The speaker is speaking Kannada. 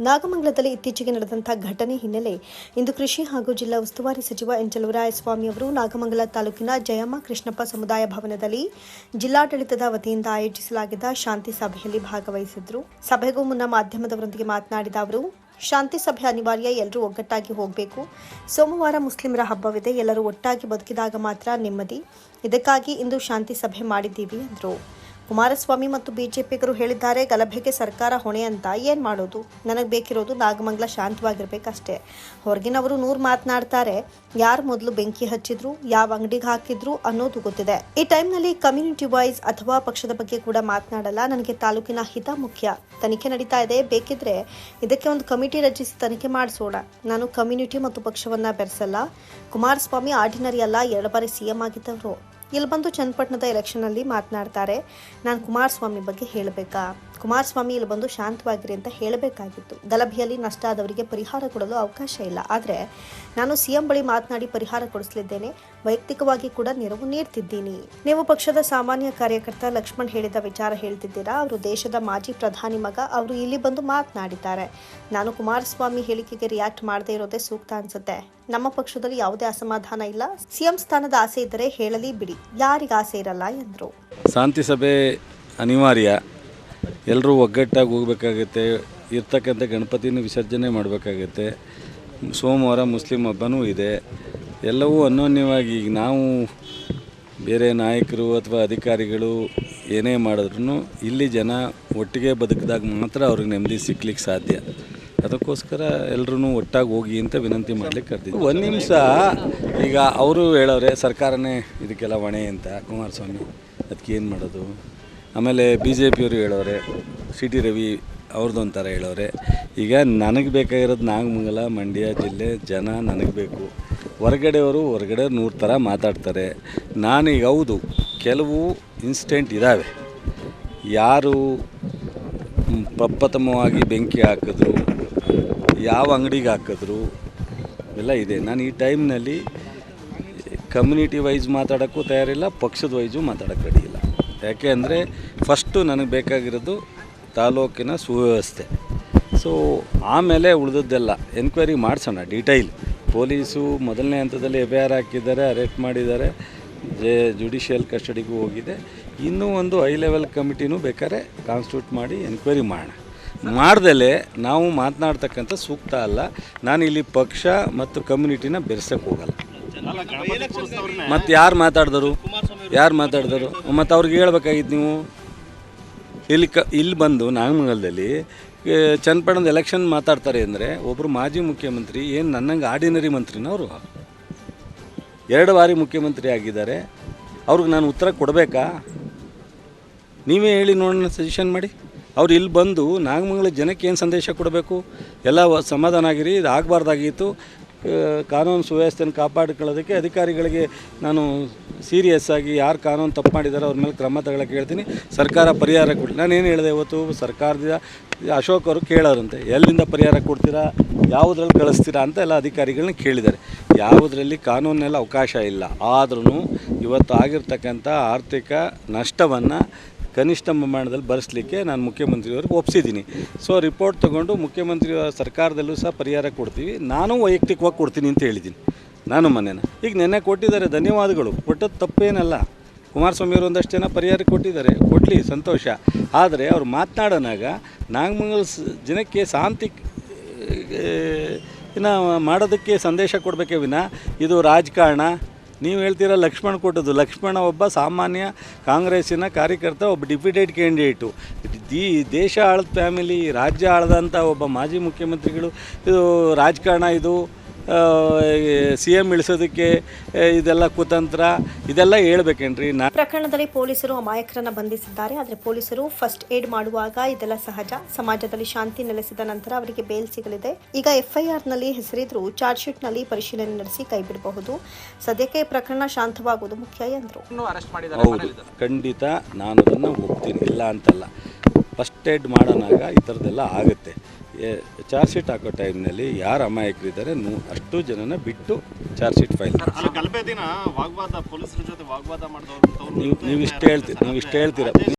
ನಾಗಮಂಗಲದಲ್ಲಿ ಇತ್ತೀಚೆಗೆ ನಡೆದಂತಹ ಘಟನೆ ಹಿನ್ನೆಲೆ ಇಂದು ಕೃಷಿ ಹಾಗೂ ಜಿಲ್ಲಾ ಉಸ್ತುವಾರಿ ಸಚಿವ ಎನ್ ಚಲುವರಾಯಸ್ವಾಮಿ ಅವರು ನಾಗಮಂಗಲ ತಾಲೂಕಿನ ಜಯಮ್ಮ ಕೃಷ್ಣಪ್ಪ ಸಮುದಾಯ ಭವನದಲ್ಲಿ ಜಿಲ್ಲಾಡಳಿತದ ವತಿಯಿಂದ ಆಯೋಜಿಸಲಾಗಿದ್ದ ಶಾಂತಿ ಸಭೆಯಲ್ಲಿ ಭಾಗವಹಿಸಿದ್ರು. ಸಭೆಗೂ ಮುನ್ನ ಮಾಧ್ಯಮದವರೊಂದಿಗೆ ಮಾತನಾಡಿದ ಅವರು, ಶಾಂತಿ ಸಭೆ ಅನಿವಾರ್ಯ, ಎಲ್ಲರೂ ಒಗ್ಗಟ್ಟಾಗಿ ಹೋಗಬೇಕು. ಸೋಮವಾರ ಮುಸ್ಲಿಮರ ಹಬ್ಬವಿದೆ, ಎಲ್ಲರೂ ಒಟ್ಟಾಗಿ ಬದುಕಿದಾಗ ಮಾತ್ರ ನೆಮ್ಮದಿ. ಇದಕ್ಕಾಗಿ ಇಂದು ಶಾಂತಿ ಸಭೆ ಮಾಡಿದ್ದೀವಿ ಎಂದರು ಕುಮಾರಸ್ವಾಮಿ ಮತ್ತು ಬಿಜೆಪಿಗರು ಹೇಳಿದ್ದಾರೆ, ಗಲಭೆಗೆ ಸರ್ಕಾರ ಹೊಣೆ ಅಂತ. ಏನು ಮಾಡೋದು? ನನಗೆ ಬೇಕಿರೋದು ನಾಗಮಂಗಲ ಶಾಂತವಾಗಿರ್ಬೇಕಷ್ಟೇ. ಹೊರಗಿನವರು ನೂರು ಮಾತನಾಡ್ತಾರೆ, ಯಾರು ಮೊದಲು ಬೆಂಕಿ ಹಚ್ಚಿದ್ರು, ಯಾವ ಅಂಗಡಿಗೆ ಹಾಕಿದ್ರು ಅನ್ನೋದು ಗೊತ್ತಿದೆ. ಈ ಟೈಮ್ನಲ್ಲಿ ಕಮ್ಯುನಿಟಿ ವೈಸ್ ಅಥವಾ ಪಕ್ಷದ ಬಗ್ಗೆ ಕೂಡ ಮಾತನಾಡಲ್ಲ, ನನಗೆ ತಾಲೂಕಿನ ಹಿತ ಮುಖ್ಯ. ತನಿಖೆ ನಡೀತಾ ಇದೆ, ಬೇಕಿದ್ರೆ ಇದಕ್ಕೆ ಒಂದು ಕಮಿಟಿ ರಚಿಸಿ ತನಿಖೆ ಮಾಡಿಸೋಣ. ನಾನು ಕಮ್ಯುನಿಟಿ ಮತ್ತು ಪಕ್ಷವನ್ನ ಬೆರೆಸಲ್ಲ. ಕುಮಾರಸ್ವಾಮಿ ಆರ್ಡಿನರಿ ಅಲ್ಲ ಎರಡು ಬಾರಿ ಸಿಎಂ ಆಗಿದ್ದವರು. ಇಲ್ಲಿ ಬಂದು ಚನ್ನಪಟ್ಟಣದ ಎಲೆಕ್ಷನಲ್ಲಿ ಮಾತನಾಡ್ತಾರೆ. ನಾನು ಕುಮಾರಸ್ವಾಮಿ ಬಗ್ಗೆ ಹೇಳಬೇಕಾ? ಕುಮಾರಸ್ವಾಮಿ ಇಲ್ಲಿ ಬಂದು ಶಾಂತವಾಗಿರಿ ಅಂತ ಹೇಳಬೇಕಾಗಿತ್ತು. ಗಲಭೆಯಲ್ಲಿ ನಷ್ಟ ಆದವರಿಗೆ ಪರಿಹಾರ ಕೊಡಲು ಅವಕಾಶ ಇಲ್ಲ. ಆದರೆ ನಾನು ಸಿಎಂ ಬಳಿ ಮಾತನಾಡಿ ಪರಿಹಾರ ಕೊಡಿಸಲಿದ್ದೇನೆ. ವೈಯಕ್ತಿಕವಾಗಿ ಕೂಡ ನೆರವು ನೀಡ್ತಿದ್ದೀನಿ. ನೀವು ಪಕ್ಷದ ಸಾಮಾನ್ಯ ಕಾರ್ಯಕರ್ತ ಲಕ್ಷ್ಮಣ್ ಹೇಳಿದ ವಿಚಾರ ಹೇಳ್ತಿದ್ದೀರಾ? ಅವರು ದೇಶದ ಮಾಜಿ ಪ್ರಧಾನಿ ಮಗ. ಅವರು ಇಲ್ಲಿ ಬಂದು ಮಾತನಾಡಿದ್ದಾರೆ. ನಾನು ಕುಮಾರಸ್ವಾಮಿ ಹೇಳಿಕೆಗೆ ರಿಯಾಕ್ಟ್ ಮಾಡದೇ ಇರೋದೇ ಸೂಕ್ತ ಅನ್ಸುತ್ತೆ. ನಮ್ಮ ಪಕ್ಷದಲ್ಲಿ ಯಾವುದೇ ಅಸಮಾಧಾನ ಇಲ್ಲ. ಸಿಎಂ ಸ್ಥಾನದ ಆಸೆ ಇದ್ದರೆ ಹೇಳಲಿ ಬಿಡಿ. ಯಾರಿಗೆ ಆಸೆ ಇರಲ್ಲ ಎಂದರು. ಶಾಂತಿ ಸಭೆ ಅನಿವಾರ್ಯ. ಎಲ್ಲರೂ ಒಗ್ಗಟ್ಟಾಗಿ ಹೋಗ್ಬೇಕಾಗತ್ತೆ. ಇರ್ತಕ್ಕಂಥ ಗಣಪತಿನ ವಿಸರ್ಜನೆ ಮಾಡಬೇಕಾಗತ್ತೆ. ಸೋಮವಾರ ಮುಸ್ಲಿಂ ಹಬ್ಬನೂ ಇದೆ. ಎಲ್ಲವೂ ಅನ್ಯೋನ್ಯವಾಗಿ ಈಗ ನಾವು ಬೇರೆ ನಾಯಕರು ಅಥವಾ ಅಧಿಕಾರಿಗಳು ಏನೇ ಮಾಡಿದ್ರು ಇಲ್ಲಿ ಜನ ಒಟ್ಟಿಗೆ ಬದುಕಿದಾಗ ಮಾತ್ರ ಅವ್ರಿಗೆ ನೆಮ್ಮದಿ ಸಿಕ್ಲಿಕ್ಕೆ ಸಾಧ್ಯ. ಅದಕ್ಕೋಸ್ಕರ ಎಲ್ಲರೂ ಒಟ್ಟಾಗಿ ಹೋಗಿ ಅಂತ ವಿನಂತಿ ಮಾಡ್ಲಿಕ್ಕೆ ಕರೆದಿದ್ದೆ. ಒಂದು ನಿಮಿಷ. ಈಗ ಅವರು ಹೇಳೋರೆ ಸರ್ಕಾರನೇ ಇದಕ್ಕೆಲ್ಲ ಹೊಣೆ ಅಂತ, ಕುಮಾರಸ್ವಾಮಿ ಅದಕ್ಕೆ ಏನು ಮಾಡೋದು? ಆಮೇಲೆ ಬಿ ಜೆ ಪಿಯವರು ಹೇಳೋರೆ ಸಿ ಟಿ ರವಿ ಅವ್ರದ್ದು ಒಂಥರ ಹೇಳೋರೆ ಈಗ ನನಗೆ ಬೇಕಾಗಿರೋದು ನಾಗಮಂಗಲ, ಮಂಡ್ಯ ಜಿಲ್ಲೆ ಜನ ನನಗೆ ಬೇಕು. ಹೊರಗಡೆಯವರು ಹೊರಗಡೆ ನೂರು ಥರ ಮಾತಾಡ್ತಾರೆ. ನಾನೀಗ ಹೌದು, ಕೆಲವು ಇನ್ಸಿಡೆಂಟ್ ಇದ್ದಾವೆ ಯಾರು ಪ್ರಪ್ರಥಮವಾಗಿ ಬೆಂಕಿ ಹಾಕಿದ್ರು ಯಾವ ಅಂಗಡಿಗೆ ಹಾಕಿದ್ರು ಎಲ್ಲ ಇದೆ. ನಾನು ಈ ಟೈಮ್ನಲ್ಲಿ ಕಮ್ಯುನಿಟಿ ವೈಸ್ ಮಾತಾಡೋಕ್ಕೂ ತಯಾರಿಲ್ಲ ಪಕ್ಷದ ವೈಸು ಮಾತಾಡೋಕ್ಕೆ ಇಲ್ಲ. ಯಾಕೆ ಅಂದರೆ ಫಸ್ಟು ನನಗೆ ಬೇಕಾಗಿರೋದು ತಾಲೂಕಿನ ಸುವ್ಯವಸ್ಥೆ. ಸೊ ಆಮೇಲೆ ಉಳಿದದ್ದೆಲ್ಲ ಎನ್ಕ್ವೈರಿ ಮಾಡಿಸೋಣ ಡೀಟೈಲ್ ಪೊಲೀಸು ಮೊದಲನೇ ಹಂತದಲ್ಲಿ ಎಫ್ ಐ ಆರ್ ಹಾಕಿದ್ದಾರೆ ಅರೆಸ್ಟ್ ಮಾಡಿದ್ದಾರೆ, ಜೆ ಜುಡಿಷಿಯಲ್ ಕಸ್ಟಡಿಗೂ ಹೋಗಿದೆ. ಇನ್ನೂ ಒಂದು ಹೈ ಲೆವೆಲ್ ಕಮಿಟಿನೂ ಬೇಕಾದ್ರೆ ಕಾನ್ಸ್ಟಿಟ್ಯೂಟ್ ಮಾಡಿ ಎನ್ಕ್ವೈರಿ ಮಾಡೋಣ. ಮಾಡ್ದಲೇ ನಾವು ಮಾತನಾಡ್ತಕ್ಕಂಥ ಸೂಕ್ತ ಅಲ್ಲ. ನಾನು ಇಲ್ಲಿ ಪಕ್ಷ ಮತ್ತು ಕಮ್ಯುನಿಟಿನ ಬೆರೆಸಕ್ಕೆ ಹೋಗಲ್ಲ. ಮತ್ತು ಯಾರು ಮಾತಾಡಿದರು? ಯಾರು ಮಾತಾಡಿದರು? ಮತ್ತು ಅವ್ರಿಗೆ ಹೇಳ್ಬೇಕಾಗಿತ್ತು ನೀವು? ಇಲ್ಲಿ ಕ, ಇಲ್ಲಿ ಬಂದು ನಾಗಮಂಗಲದಲ್ಲಿ ಚನ್ನಪಟ್ಟಣದ ಎಲೆಕ್ಷನ್ ಮಾತಾಡ್ತಾರೆ ಅಂದರೆ ಒಬ್ಬರು ಮಾಜಿ ಮುಖ್ಯಮಂತ್ರಿ, ಏನು ನನ್ನಂಗೆ ಆರ್ಡಿನರಿ ಮಂತ್ರಿನವರು? ಎರಡು ಬಾರಿ ಮುಖ್ಯಮಂತ್ರಿ ಆಗಿದ್ದಾರೆ. ಅವ್ರಿಗೆ ನಾನು ಉತ್ತರ ಕೊಡಬೇಕಾ? ನೀವೇ ಹೇಳಿ ನೋಡೋಣ, ಸಜೆಷನ್ ಮಾಡಿ. ಅವ್ರು ಇಲ್ಲಿ ಬಂದು ನಾಗಮಂಗಲ ಜನಕ್ಕೆ ಏನು ಸಂದೇಶ ಕೊಡಬೇಕು? ಎಲ್ಲ ಸಮಾಧಾನ ಆಗಿರಿ, ಇದು ಆಗಬಾರ್ದಾಗಿತ್ತು. ಕಾನೂನು ಸುವ್ಯವಸ್ಥೆಯನ್ನು ಕಾಪಾಡಿಕೊಳ್ಳೋದಕ್ಕೆ ಅಧಿಕಾರಿಗಳಿಗೆ ನಾನು ಸೀರಿಯಸ್ ಆಗಿ ಯಾರು ಕಾನೂನು ತಪ್ಪು ಮಾಡಿದ್ದಾರೆ ಅವ್ರ ಮೇಲೆ ಕ್ರಮ ತಗೊಳಕ್ಕೆ ಹೇಳ್ತೀನಿ. ಸರ್ಕಾರ ಪರಿಹಾರ ಕೊಡಿ ಏನು ಹೇಳಿದೆ ಇವತ್ತು? ಸರ್ಕಾರದ ಅಶೋಕ್ ಅವರು ಕೇಳೋರಂತೆ. ಎಲ್ಲಿಂದ ಪರಿಹಾರ ಕೊಡ್ತೀರಾ? ಯಾವುದ್ರಲ್ಲಿ ಕಳಿಸ್ತೀರಾ ಅಂತ ಎಲ್ಲ ಅಧಿಕಾರಿಗಳನ್ನ ಕೇಳಿದ್ದಾರೆ. ಯಾವುದರಲ್ಲಿ ಕಾನೂನೆಲ್ಲ ಅವಕಾಶ ಇಲ್ಲ. ಆದ್ರೂ ಇವತ್ತು ಆಗಿರ್ತಕ್ಕಂಥ ಆರ್ಥಿಕ ನಷ್ಟವನ್ನು ಕನಿಷ್ಠ ಪ್ರಮಾಣದಲ್ಲಿ ಭರಿಸಲಿಕ್ಕೆ ನಾನು ಮುಖ್ಯಮಂತ್ರಿಯವ್ರಿಗೆ ಒಪ್ಪಿಸಿದ್ದೀನಿ ಸೊ ರಿಪೋರ್ಟ್ ತಗೊಂಡು ಮುಖ್ಯಮಂತ್ರಿ ಸರ್ಕಾರದಲ್ಲೂ ಸಹ ಪರಿಹಾರ ಕೊಡ್ತೀವಿ. ನಾನು ವೈಯಕ್ತಿಕವಾಗಿ ಕೊಡ್ತೀನಿ ಅಂತ ಹೇಳಿದ್ದೀನಿ. ನಾನು ಮನೇನ ಈಗ ನೆನ್ನೆ ಕೊಟ್ಟಿದ್ದಾರೆ ಧನ್ಯವಾದಗಳು. ಕೊಟ್ಟದ್ದು ತಪ್ಪೇನಲ್ಲ. ಕುಮಾರಸ್ವಾಮಿಯವರು ಒಂದಷ್ಟು ಜನ ಪರಿಹಾರ ಕೊಟ್ಟಿದ್ದಾರೆ. ಕೊಡಲಿ, ಸಂತೋಷ. ಆದರೆ ಅವ್ರು ಮಾತನಾಡೋನಾಗ ನಾಗಮಂಗಲ ಜನಕ್ಕೆ ಶಾಂತಿ ಇನ್ನು ಮಾಡೋದಕ್ಕೆ ಸಂದೇಶ ಕೊಡಬೇಕೇ ವಿನ ಇದು ರಾಜಕಾರಣ. ನೀವು ಹೇಳ್ತೀರ ಲಕ್ಷ್ಮಣ್ ಕೊಟ್ಟದ್ದು. ಲಕ್ಷ್ಮಣ ಒಬ್ಬ ಸಾಮಾನ್ಯ ಕಾಂಗ್ರೆಸ್ಸಿನ ಕಾರ್ಯಕರ್ತ, ಒಬ್ಬ ಡಿಪ್ಯೂಟೆಡ್ ಕ್ಯಾಂಡಿಡೇಟು. ಈ ದೇಶ ಆಳದ ಫ್ಯಾಮಿಲಿ, ರಾಜ್ಯ ಆಳದಂಥ ಒಬ್ಬ ಮಾಜಿ ಮುಖ್ಯಮಂತ್ರಿಗಳು, ಇದು ರಾಜಕಾರಣ ಇದು. ಸಿ ಎಂ ಇಳಿಸೋದಕ್ಕೆ ಇದೆಲ್ಲ ಕುತಂತ್ರ ಇದೆಲ್ಲ ಹೇಳ್ಬೇಕೇನ್ರಿ? ನಾ ಪ್ರಕರಣದಲ್ಲಿ ಪೊಲೀಸರು ಅಮಾಯಕರನ್ನ ಬಂಧಿಸಿದ್ದಾರೆ. ಆದರೆ ಪೊಲೀಸರು ಫಸ್ಟ್ ಏಡ್ ಮಾಡುವಾಗ ಇದೆಲ್ಲ ಸಹಜ. ಸಮಾಜದಲ್ಲಿ ಶಾಂತಿ ನೆಲೆಸಿದ ನಂತರ ಅವರಿಗೆ ಬೇಲ್ ಸಿಗಲಿದೆ. ಈಗ ಎಫ್ಐಆರ್ನಲ್ಲಿ ಹೆಸರಿದ್ರು ಚಾರ್ಜ್ ಶೀಟ್ನಲ್ಲಿ ಪರಿಶೀಲನೆ ನಡೆಸಿ ಕೈ ಬಿಡಬಹುದು. ಸದ್ಯಕ್ಕೆ ಪ್ರಕರಣ ಶಾಂತವಾಗುವುದು ಮುಖ್ಯ ಎಂದರು. ಹೌದು. ಖಂಡಿತ ನಾನು ಅದನ್ನು ಒಪ್ತೀನಿ. ಇಲ್ಲ ಅಂತಲ್ಲ. ಫಸ್ಟ್ ಏಡ್ ಮಾಡೋನಾಗ ಈ ಥರದ್ದೆಲ್ಲ ಆಗುತ್ತೆ. ಚಾರ್ಜ್ ಶೀಟ್ ಹಾಕೋ ಟೈಮ್ನಲ್ಲಿ ಯಾರು ಅಮಾಯಕರಿದ್ದಾರೆ ನೂ ಅಷ್ಟು ಜನನ ಬಿಟ್ಟು ಚಾರ್ಜ್ ಶೀಟ್ ಫೈಲ್ ನೀವು ನೀವು ಇಷ್ಟು ಹೇಳ್ತೀರಿ ನೀವು ಇಷ್ಟು ಹೇಳ್ತೀರ.